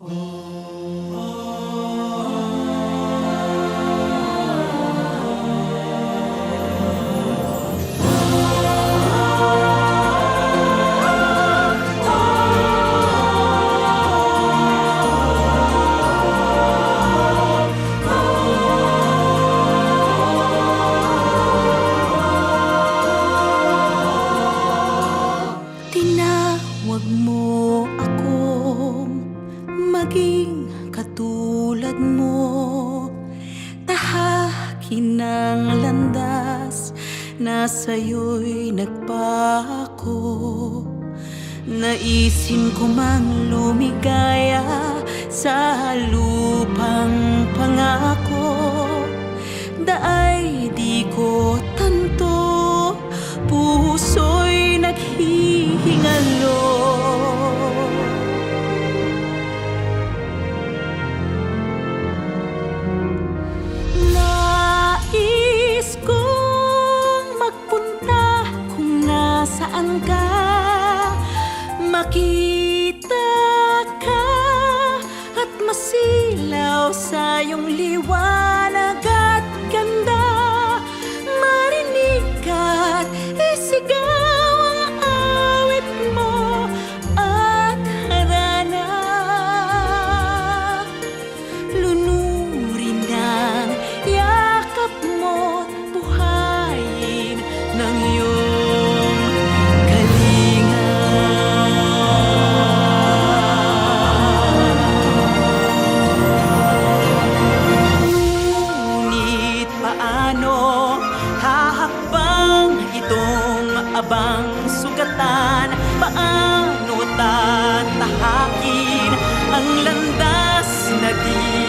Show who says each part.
Speaker 1: Oh. Maging katulad mo. Tahakin ng landas na sa'yo'y nagpako. Naisin ko mang lumigaya sa haluluya sa iyong liwanag. naging